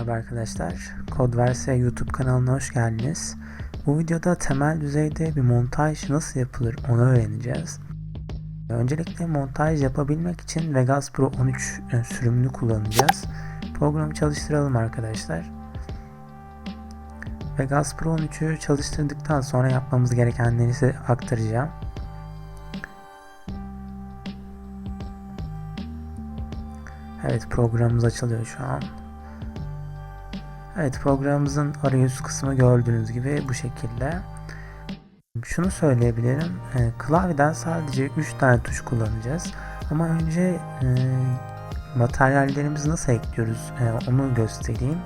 Merhaba arkadaşlar. Kodverse YouTube kanalına hoş geldiniz. Bu videoda temel düzeyde bir montaj nasıl yapılır onu öğreneceğiz. Öncelikle montaj yapabilmek için Vegas Pro 13 sürümünü kullanacağız. Programı çalıştıralım arkadaşlar. Vegas Pro 13'ü çalıştırdıktan sonra yapmamız gerekenleri size aktaracağım. Evet programımız açılıyor şu an. Evet programımızın arayüz kısmı gördüğünüz gibi bu şekilde. Şunu söyleyebilirim. E, klavyeden sadece 3 tane tuş kullanacağız. Ama önce e, materyallerimizi nasıl ekliyoruz e, onu göstereyim.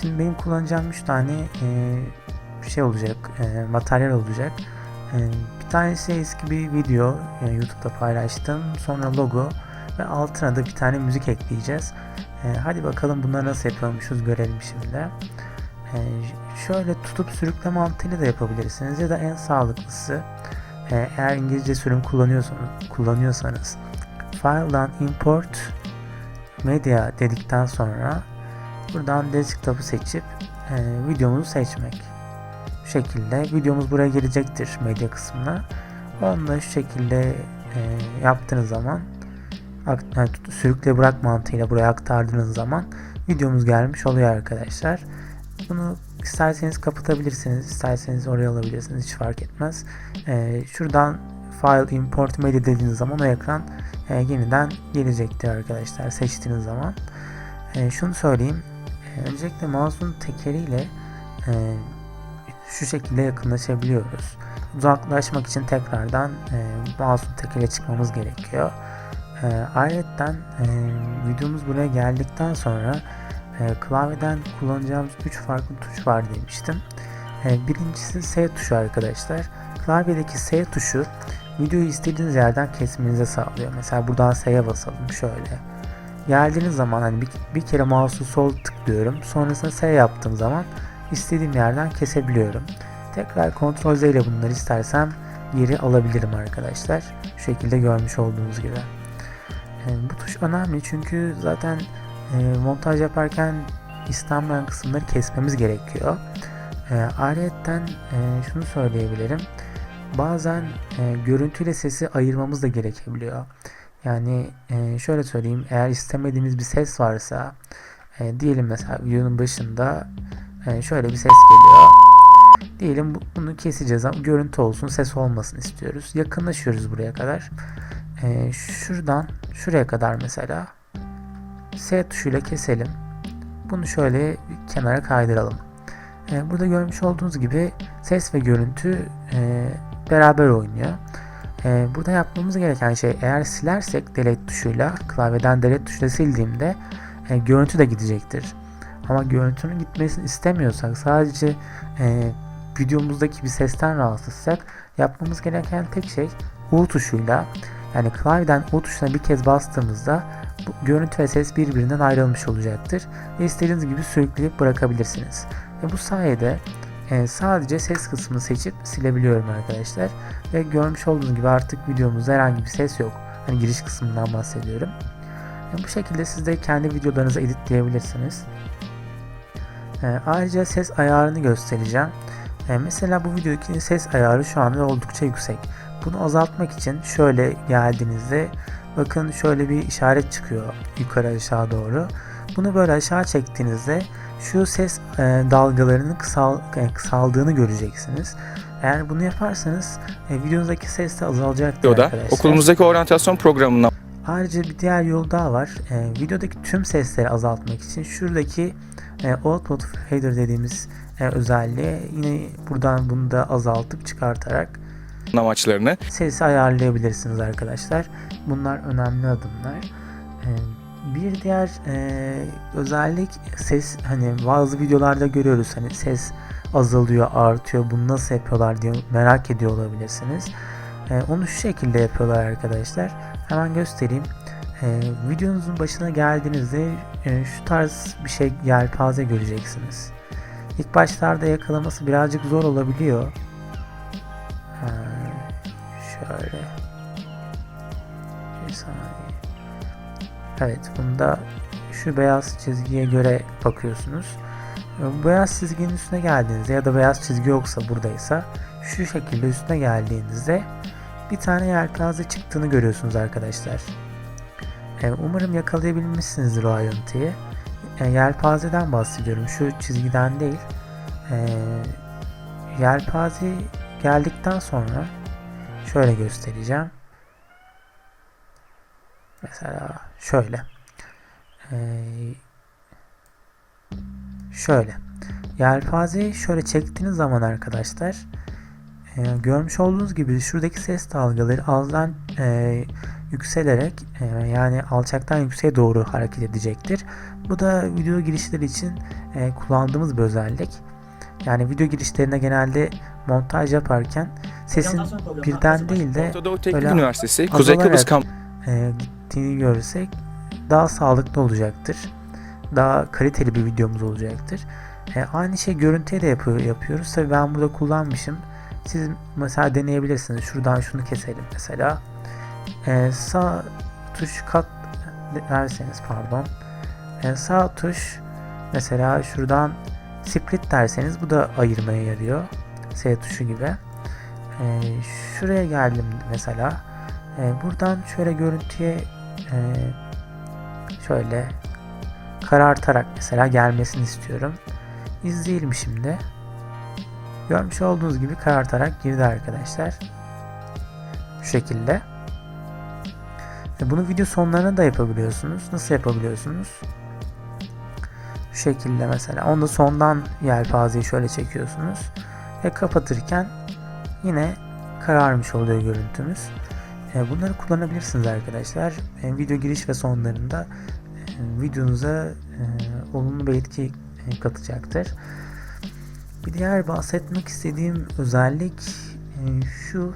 Şimdi benim kullanacağım 3 tane e, şey olacak, e, materyal olacak. E, bir tanesi eski bir video e, YouTube'da paylaştım. Sonra logo ve altına da bir tane müzik ekleyeceğiz. E, hadi bakalım bunları nasıl yapıyormuşuz görelim şimdi. E, şöyle tutup sürükle mantığıyla da yapabilirsiniz ya da en sağlıklısı e, eğer İngilizce sürüm kullanıyorsanız, kullanıyorsanız file'dan import media dedikten sonra buradan desktop'u seçip e, videomuzu seçmek. Bu şekilde videomuz buraya gelecektir medya kısmına. Onu da şu şekilde e, yaptığınız zaman sürükle bırak mantığıyla buraya aktardığınız zaman videomuz gelmiş oluyor arkadaşlar. Bunu isterseniz kapatabilirsiniz, isterseniz oraya alabilirsiniz hiç fark etmez. Ee, şuradan file import media dediğiniz zaman o ekran e, yeniden gelecektir arkadaşlar seçtiğiniz zaman. E, şunu söyleyeyim. E, öncelikle mouse'un tekeriyle e, şu şekilde yakınlaşabiliyoruz. Uzaklaşmak için tekrardan e, mouse'un tekere çıkmamız gerekiyor. E, ayrıca e, videomuz buraya geldikten sonra e, klavyeden kullanacağımız 3 farklı tuş var demiştim. E, birincisi S tuşu arkadaşlar. Klavyedeki S tuşu videoyu istediğiniz yerden kesmenize sağlıyor. Mesela buradan S'ye basalım şöyle. Geldiğiniz zaman hani bir, bir kere mouse'u sol tıklıyorum. Sonrasında S yaptığım zaman istediğim yerden kesebiliyorum. Tekrar Ctrl Z ile bunları istersem geri alabilirim arkadaşlar. Şu şekilde görmüş olduğunuz gibi. E, bu tuş önemli çünkü zaten e, montaj yaparken istenmeyen kısımları kesmemiz gerekiyor. E, ayrıca e, şunu söyleyebilirim. Bazen görüntüyle sesi ayırmamız da gerekebiliyor. Yani şöyle söyleyeyim eğer istemediğimiz bir ses varsa diyelim mesela videonun başında şöyle bir ses geliyor. Diyelim bunu keseceğiz ama görüntü olsun ses olmasın istiyoruz. Yakınlaşıyoruz buraya kadar. E, şuradan şuraya kadar mesela S tuşuyla keselim. Bunu şöyle kenara kaydıralım. E, burada görmüş olduğunuz gibi ses ve görüntü e, beraber oynuyor. E, burada yapmamız gereken şey eğer silersek delete tuşuyla klavyeden delete tuşuyla sildiğimde e, görüntü de gidecektir. Ama görüntünün gitmesini istemiyorsak sadece e, videomuzdaki bir sesten rahatsızsak yapmamız gereken tek şey U tuşuyla yani klavyeden U tuşuna bir kez bastığımızda bu görüntü ve ses birbirinden ayrılmış olacaktır. Ve istediğiniz gibi sürükleyip bırakabilirsiniz. Ve bu sayede e, sadece ses kısmını seçip silebiliyorum arkadaşlar. Ve görmüş olduğunuz gibi artık videomuzda herhangi bir ses yok. Hani giriş kısmından bahsediyorum. E, bu şekilde siz de kendi videolarınızı editleyebilirsiniz. E, ayrıca ses ayarını göstereceğim. E, mesela bu videodaki ses ayarı şu anda oldukça yüksek. Bunu azaltmak için şöyle geldiğinizde bakın şöyle bir işaret çıkıyor yukarı aşağı doğru. Bunu böyle aşağı çektiğinizde şu ses e, dalgalarının kısal, e, kısaldığını göreceksiniz. Eğer bunu yaparsanız e, videonuzdaki ses de azalacaktır Videoda arkadaşlar. okulumuzdaki oryantasyon programından Ayrıca bir diğer yol daha var. E, videodaki tüm sesleri azaltmak için şuradaki e, output fader dediğimiz e, özelliği yine buradan bunu da azaltıp çıkartarak amaçlarını sesi ayarlayabilirsiniz arkadaşlar. Bunlar önemli adımlar. Ee, bir diğer e, özellik ses hani bazı videolarda görüyoruz hani ses azalıyor artıyor bunu nasıl yapıyorlar diye merak ediyor olabilirsiniz. Ee, onu şu şekilde yapıyorlar arkadaşlar. Hemen göstereyim. Ee, videonuzun başına geldiğinizde e, şu tarz bir şey yelpaze göreceksiniz. İlk başlarda yakalaması birazcık zor olabiliyor. Şöyle bir saniye. Evet bunda şu beyaz çizgiye göre bakıyorsunuz. E, Bu beyaz çizginin üstüne geldiğinizde ya da beyaz çizgi yoksa buradaysa şu şekilde üstüne geldiğinizde bir tane yelpaze çıktığını görüyorsunuz arkadaşlar. E, Umarım yakalayabilmişsinizdir o ayrıntıyı. E, Yelpazeden bahsediyorum. Şu çizgiden değil. Yelpaze geldikten sonra şöyle göstereceğim. Mesela şöyle. Ee, şöyle. Yelpazeyi şöyle çektiğiniz zaman arkadaşlar e, görmüş olduğunuz gibi şuradaki ses dalgaları azdan e, yükselerek e, yani alçaktan yükseğe doğru hareket edecektir. Bu da video girişleri için e, kullandığımız bir özellik. Yani video girişlerine genelde montaj yaparken sesin birden değil de Orta Doğu Teknik Üniversitesi Kuzey Kıbrıs Kamp e, gittiğini görsek daha sağlıklı olacaktır. Daha kaliteli bir videomuz olacaktır. E, aynı şey görüntüye de yapıyor, yapıyoruz. Tabii ben burada kullanmışım. Siz mesela deneyebilirsiniz. Şuradan şunu keselim mesela. E, sağ tuş kat derseniz pardon. E, sağ tuş mesela şuradan split derseniz bu da ayırmaya yarıyor. S tuşu gibi. E, şuraya geldim mesela. E, buradan şöyle görüntüye e, şöyle karartarak mesela gelmesini istiyorum. İzleyelim şimdi. Görmüş olduğunuz gibi karartarak girdi arkadaşlar. Şu şekilde. Bunu video sonlarına da yapabiliyorsunuz. Nasıl yapabiliyorsunuz? Şu şekilde mesela. Onu da sondan yelpazeyi şöyle çekiyorsunuz. Ve kapatırken yine kararmış oluyor görüntümüz. E, Bunları kullanabilirsiniz arkadaşlar. E, Video giriş ve sonlarında e, videonuza olumlu bir etki katacaktır. Bir diğer bahsetmek istediğim özellik şu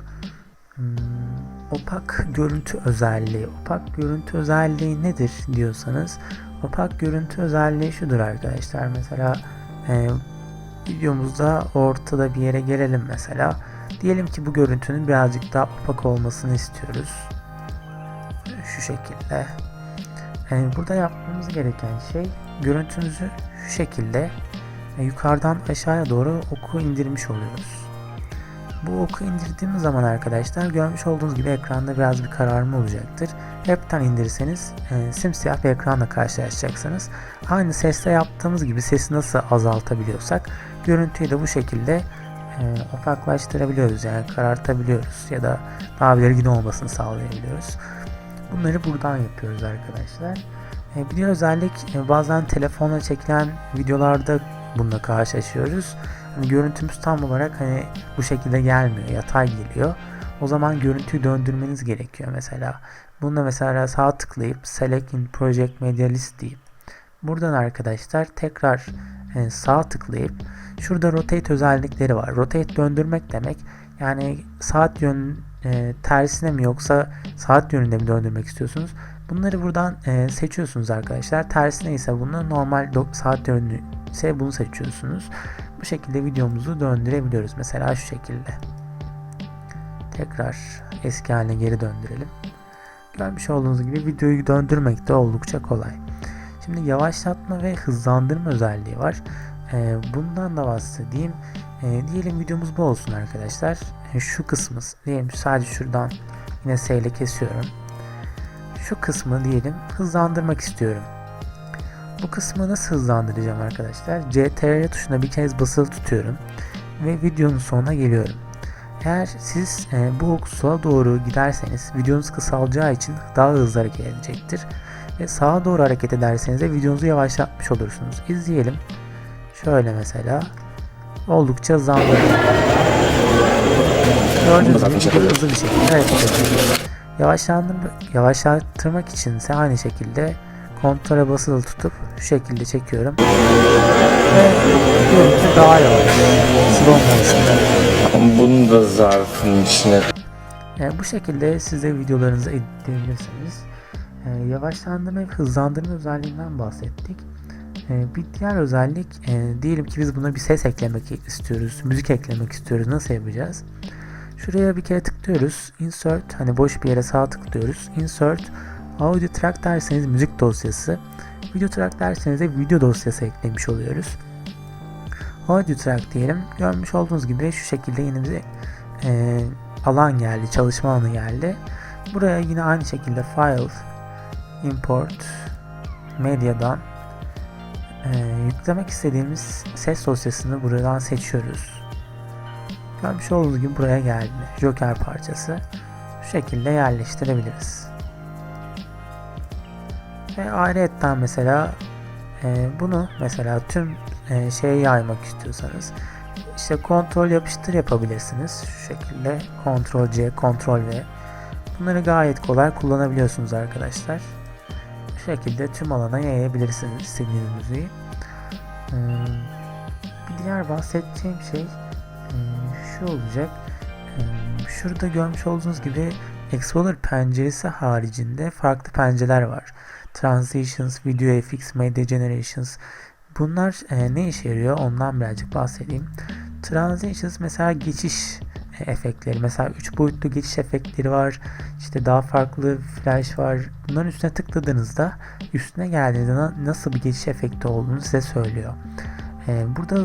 hmm, opak görüntü özelliği. Opak görüntü özelliği nedir diyorsanız opak görüntü özelliği şudur arkadaşlar. Mesela videomuzda ortada bir yere gelelim mesela. Diyelim ki bu görüntünün birazcık daha opak olmasını istiyoruz. Şu şekilde. Yani burada yapmamız gereken şey görüntümüzü şu şekilde e, yukarıdan aşağıya doğru oku indirmiş oluyoruz. Bu oku indirdiğimiz zaman arkadaşlar görmüş olduğunuz gibi ekranda biraz bir kararma olacaktır. Hepten indirirseniz e, simsiyah bir ekranla karşılaşacaksınız. Aynı sesle yaptığımız gibi sesi nasıl azaltabiliyorsak görüntüyü de bu şekilde e, yani karartabiliyoruz ya da daha belirgin olmasını sağlayabiliyoruz. Bunları buradan yapıyoruz arkadaşlar. E, bir diğer özellik e, bazen telefonla çekilen videolarda bununla karşılaşıyoruz. Hani görüntümüz tam olarak hani bu şekilde gelmiyor, yatay geliyor. O zaman görüntüyü döndürmeniz gerekiyor mesela. Bunda mesela sağ tıklayıp Select in Project Media List deyip buradan arkadaşlar tekrar e, sağ tıklayıp şurada rotate özellikleri var. Rotate döndürmek demek yani saat yön e, tersine mi yoksa saat yönünde mi döndürmek istiyorsunuz? Bunları buradan e, seçiyorsunuz arkadaşlar. Tersine ise bunu normal saat yönü ise bunu seçiyorsunuz. Bu şekilde videomuzu döndürebiliyoruz. Mesela şu şekilde. Tekrar eski haline geri döndürelim. Görmüş olduğunuz gibi videoyu döndürmek de oldukça kolay. Şimdi yavaşlatma ve hızlandırma özelliği var. E, bundan da bahsedeyim. E, diyelim videomuz bu olsun arkadaşlar. E, şu kısmı diyelim sadece şuradan yine S kesiyorum. Şu kısmı diyelim hızlandırmak istiyorum. Bu kısmı nasıl hızlandıracağım arkadaşlar? CTRL tuşuna bir kez basılı tutuyorum ve videonun sonuna geliyorum. Eğer siz e, bu sola doğru giderseniz videonuz kısalacağı için daha hızlı hareket edecektir. Ve sağa doğru hareket ederseniz de videonuzu yavaşlatmış olursunuz. İzleyelim. Şöyle mesela. Oldukça hızlandırdım. Gördüğünüz gibi hızlı bir şekilde hareket ediyor. Yavaşlattırmak için ise aynı şekilde kontrole basılı tutup şu şekilde çekiyorum. Ve görüntü daha yavaş. Slow motion'da. Bunu da zarfın içine Yani bu şekilde siz de videolarınızı editleyebilirsiniz. Ee, yavaşlandırma ve hızlandırma özelliğinden bahsettik. Ee, bir diğer özellik e, diyelim ki biz buna bir ses eklemek istiyoruz, müzik eklemek istiyoruz. Nasıl yapacağız? Şuraya bir kere tıklıyoruz. Insert hani boş bir yere sağ tıklıyoruz. Insert Audio track derseniz müzik dosyası. Video track derseniz de video dosyası eklemiş oluyoruz. Audio track diyelim. Görmüş olduğunuz gibi şu şekilde yeni bir e, alan geldi. Çalışma alanı geldi. Buraya yine aynı şekilde file, import, medyadan e, yüklemek istediğimiz ses dosyasını buradan seçiyoruz. Görmüş olduğunuz gibi buraya geldi. Joker parçası. Şu şekilde yerleştirebiliriz. Ve ayrıyetten mesela e, bunu mesela tüm e, şeye yaymak istiyorsanız işte kontrol yapıştır yapabilirsiniz. Şu şekilde kontrol C, kontrol V. Bunları gayet kolay kullanabiliyorsunuz arkadaşlar. Şekilde tüm alana yayabilirsiniz istediğiniz müziği. Ee, bir diğer bahsedeceğim şey e, şu olacak. Ee, Şurada görmüş olduğunuz gibi Explorer penceresi haricinde farklı pencereler var. Transitions, Video FX, Media Generations. Bunlar e, ne işe yarıyor ondan birazcık bahsedeyim. Transitions mesela geçiş efektleri. Mesela 3 boyutlu geçiş efektleri var. İşte daha farklı flash var. Bunların üstüne tıkladığınızda üstüne geldiğinde na- nasıl bir geçiş efekti olduğunu size söylüyor. E, burada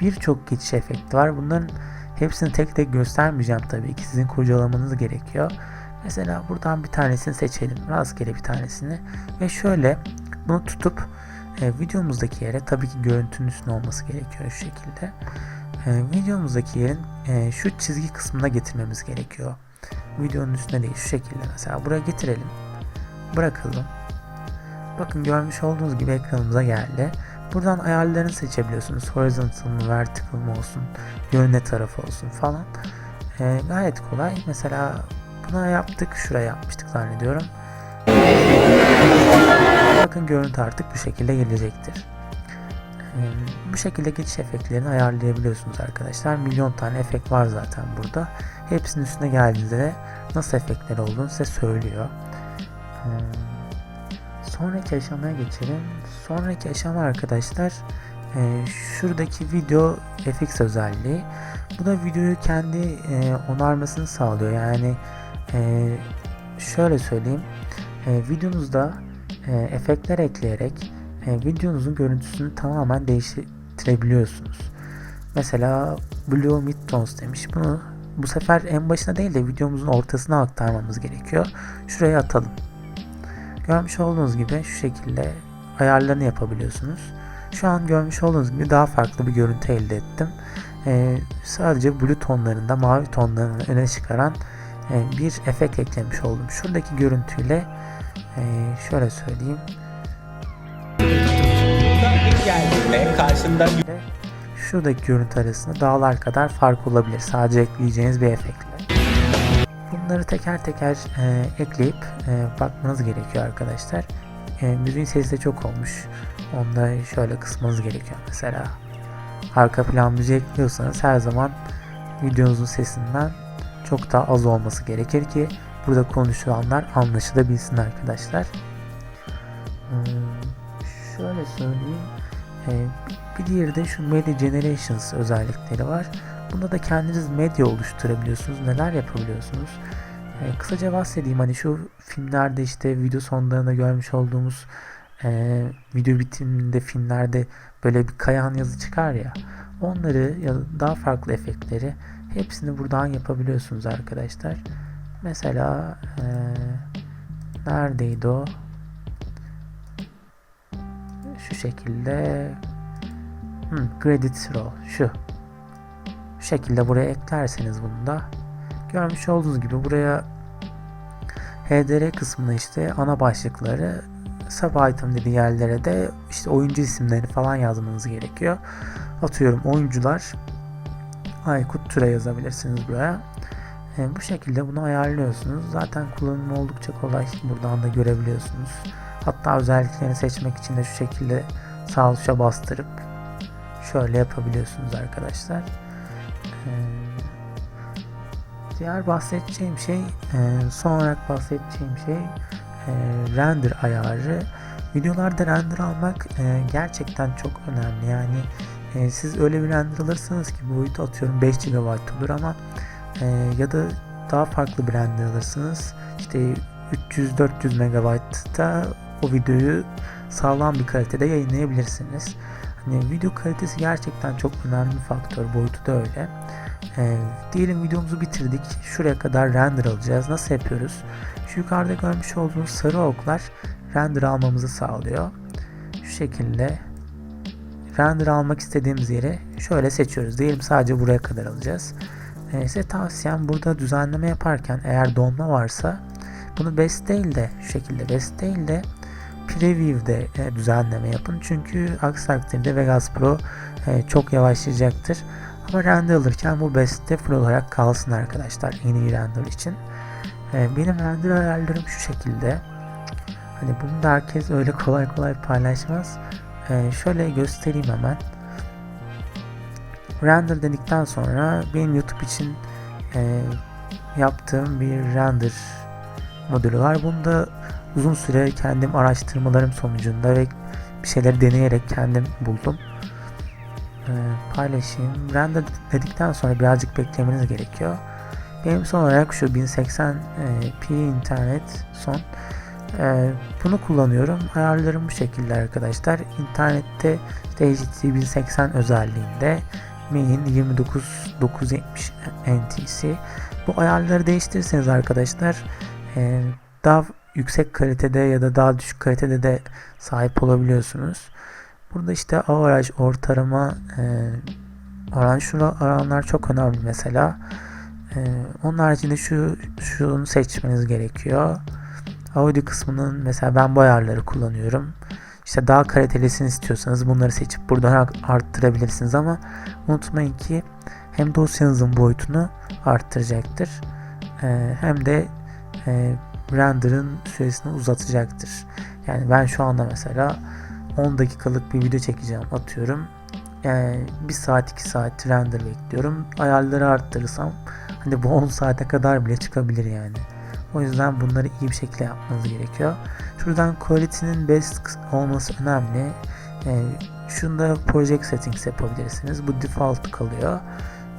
birçok geçiş efekti var. Bunların hepsini tek tek göstermeyeceğim tabii ki. Sizin kurcalamanız gerekiyor. Mesela buradan bir tanesini seçelim. Rastgele bir tanesini. Ve şöyle bunu tutup e, videomuzdaki yere tabii ki görüntünün üstüne olması gerekiyor şu şekilde. E, videomuzdaki yerin e, şu çizgi kısmına getirmemiz gerekiyor. Videonun üstüne değil şu şekilde mesela buraya getirelim. Bırakalım. Bakın görmüş olduğunuz gibi ekranımıza geldi. Buradan ayarlarını seçebiliyorsunuz. Horizontal mı, vertical mı olsun, yönüne tarafı olsun falan. E, gayet kolay. Mesela buna yaptık, şuraya yapmıştık zannediyorum. Bakın görüntü artık bu şekilde gelecektir. Ee, Bu şekilde geçiş efektlerini ayarlayabiliyorsunuz arkadaşlar. Milyon tane efekt var zaten burada. Hepsinin üstüne geldiğinizde de nasıl efektler olduğunu size söylüyor. Ee, Sonraki aşamaya geçelim. Sonraki aşama arkadaşlar e, şuradaki video FX özelliği. Bu da videoyu kendi e, onarmasını sağlıyor. Yani e, şöyle söyleyeyim. Videonuzda efektler ekleyerek e, videonuzun görüntüsünü tamamen değiştirebiliyorsunuz. Mesela Blue Midtones demiş. Bunu bu sefer en başına değil de videomuzun ortasına aktarmamız gerekiyor. Şuraya atalım. Görmüş olduğunuz gibi şu şekilde ayarlarını yapabiliyorsunuz. Şu an görmüş olduğunuz gibi daha farklı bir görüntü elde ettim. E, sadece blue tonlarında mavi tonlarını öne çıkaran e, bir efekt eklemiş oldum. Şuradaki görüntüyle e, şöyle söyleyeyim. Geldiğinde karşında Ve şuradaki görüntü arasında dağlar kadar fark olabilir. Sadece ekleyeceğiniz bir efektle. Bunları teker teker e, ekleyip e, bakmanız gerekiyor arkadaşlar. E, müziğin sesi de çok olmuş. Onu da şöyle kısmanız gerekiyor mesela. Arka plan müziği ekliyorsanız her zaman videonuzun sesinden çok daha az olması gerekir ki burada konuşulanlar anlaşılabilsin arkadaşlar. Hmm, şöyle söyleyeyim. Ee, bir diğeri de şu Media Generations özellikleri var. Bunda da kendiniz medya oluşturabiliyorsunuz. Neler yapabiliyorsunuz? Ee, kısaca bahsedeyim. Hani şu filmlerde işte video sonlarında görmüş olduğumuz e, video bitiminde filmlerde böyle bir kayan yazı çıkar ya. Onları ya da daha farklı efektleri hepsini buradan yapabiliyorsunuz arkadaşlar. Mesela e, neredeydi o? Şu şekilde hmm, credit row şu şu şekilde buraya eklerseniz bunu da görmüş olduğunuz gibi buraya HDR kısmına işte ana başlıkları sub item dediği yerlere de işte oyuncu isimleri falan yazmanız gerekiyor. Atıyorum oyuncular Aykut Türe yazabilirsiniz buraya. E, bu şekilde bunu ayarlıyorsunuz. Zaten kullanımı oldukça kolay. Buradan da görebiliyorsunuz. Hatta özelliklerini seçmek için de şu şekilde sağ tuşa bastırıp şöyle yapabiliyorsunuz arkadaşlar. Ee, diğer bahsedeceğim şey, e, son olarak bahsedeceğim şey e, render ayarı. Videolarda render almak e, gerçekten çok önemli. Yani siz öyle bir render alırsınız ki boyutu atıyorum 5 GB olur ama ya da daha farklı bir render alırsınız. İşte 300-400 megabaytta o videoyu sağlam bir kalitede yayınlayabilirsiniz. Hani video kalitesi gerçekten çok önemli bir faktör. Boyutu da öyle. Ee, diyelim videomuzu bitirdik. Şuraya kadar render alacağız. Nasıl yapıyoruz? Şu yukarıda görmüş olduğunuz sarı oklar render almamızı sağlıyor. Şu şekilde render almak istediğimiz yeri şöyle seçiyoruz. Diyelim sadece buraya kadar alacağız. Ee, size tavsiyem burada düzenleme yaparken eğer donma varsa bunu best değil de şu şekilde best değil de preview'de e, düzenleme yapın. Çünkü aksi takdirde Vegas Pro e, çok yavaşlayacaktır. Ama render alırken bu best'te full olarak kalsın arkadaşlar yeni render için. E, benim render ayarlarım şu şekilde. Hani bunu da herkes öyle kolay kolay paylaşmaz. Şöyle göstereyim hemen. Render dedikten sonra benim YouTube için yaptığım bir render modülü var. Bunda uzun süre kendim araştırmalarım sonucunda ve bir şeyleri deneyerek kendim buldum. Ee, paylaşayım. Render dedikten sonra birazcık beklemeniz gerekiyor. Benim son olarak şu 1080 p internet son. Ee, bunu kullanıyorum. Ayarlarım bu şekilde arkadaşlar. İnternette işte HDT 1080 özelliğinde main 29970 NTC. Bu ayarları değiştirirseniz arkadaşlar e, daha yüksek kalitede ya da daha düşük kalitede de sahip olabiliyorsunuz. Burada işte average ortalama e, oran şu oranlar çok önemli mesela. E, onun haricinde şu şunu seçmeniz gerekiyor. Audio kısmının mesela ben bu ayarları kullanıyorum. İşte daha kalitelisini istiyorsanız bunları seçip buradan arttırabilirsiniz ama unutmayın ki hem dosyanızın boyutunu arttıracaktır e, hem de e, render'ın süresini uzatacaktır. Yani ben şu anda mesela 10 dakikalık bir video çekeceğim atıyorum. Yani 1 saat 2 saat render bekliyorum. Ayarları arttırırsam hani bu 10 saate kadar bile çıkabilir yani. O yüzden bunları iyi bir şekilde yapmanız gerekiyor. Şuradan quality'nin best olması önemli. Ee, şunda project settings yapabilirsiniz. Bu default kalıyor.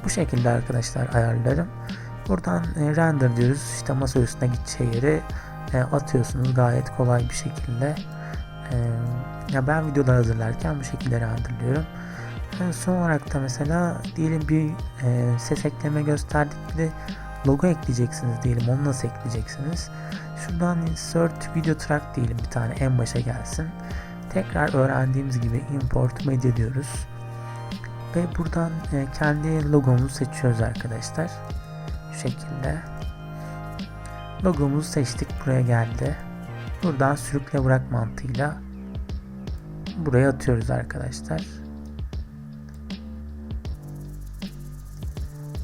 Bu şekilde arkadaşlar ayarlarım. Buradan e, render diyoruz. İşte masa üstüne gideceği yeri e, atıyorsunuz gayet kolay bir şekilde. E, ya ben videolar hazırlarken bu şekilde renderliyorum. E, son olarak da mesela diyelim bir e, ses ekleme gösterdik bir de logo ekleyeceksiniz diyelim. Onu nasıl ekleyeceksiniz? Şuradan insert video track diyelim bir tane en başa gelsin. Tekrar öğrendiğimiz gibi import media diyoruz. Ve buradan e, kendi logomuzu seçiyoruz arkadaşlar şekilde. Logomuzu seçtik buraya geldi. Buradan sürükle bırak mantığıyla buraya atıyoruz arkadaşlar.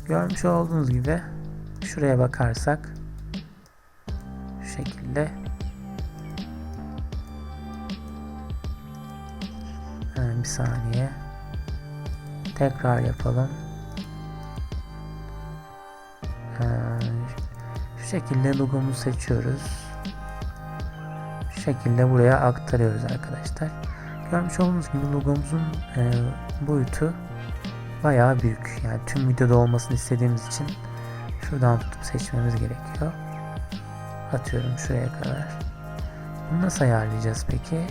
Görmüş olduğunuz gibi şuraya bakarsak şu şekilde. Hemen bir saniye. Tekrar yapalım şekilde logomuzu seçiyoruz. Şu şekilde buraya aktarıyoruz arkadaşlar. Görmüş olduğunuz gibi logomuzun e, boyutu bayağı büyük. Yani tüm videoda olmasını istediğimiz için şuradan tutup seçmemiz gerekiyor. Atıyorum şuraya kadar. Bunu nasıl ayarlayacağız peki?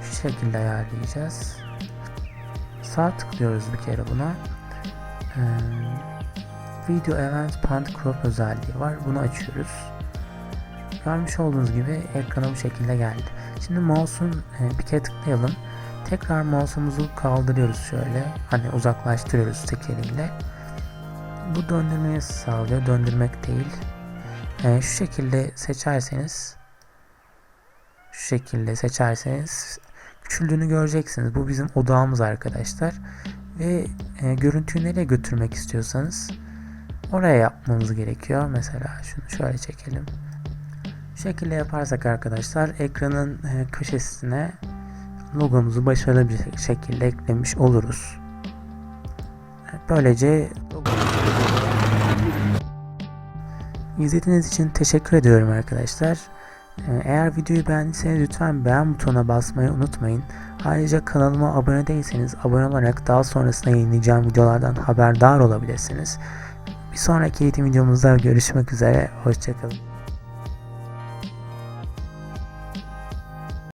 Şu şekilde ayarlayacağız. Sağ tıklıyoruz bir kere buna. Ee, Video Event Point Crop özelliği var. Bunu açıyoruz. Görmüş olduğunuz gibi ekrana bu şekilde geldi. Şimdi mouse'un e, bir kere tıklayalım. Tekrar mouse'umuzu kaldırıyoruz şöyle. Hani uzaklaştırıyoruz tek eliyle. Bu döndürmeyi sağlıyor. Döndürmek değil. E, şu şekilde seçerseniz şu şekilde seçerseniz küçüldüğünü göreceksiniz. Bu bizim odağımız arkadaşlar. Ve e, görüntüyü nereye götürmek istiyorsanız oraya yapmamız gerekiyor. Mesela şunu şöyle çekelim. Bu şekilde yaparsak arkadaşlar ekranın e, köşesine logomuzu başarılı bir şekilde eklemiş oluruz. Böylece İzlediğiniz için teşekkür ediyorum arkadaşlar. Ee, Eğer videoyu beğendiyseniz lütfen beğen butonuna basmayı unutmayın. Ayrıca kanalıma abone değilseniz abone olarak daha sonrasında yayınlayacağım videolardan haberdar olabilirsiniz. Bir sonraki eğitim videomuzda görüşmek üzere. Hoşçakalın.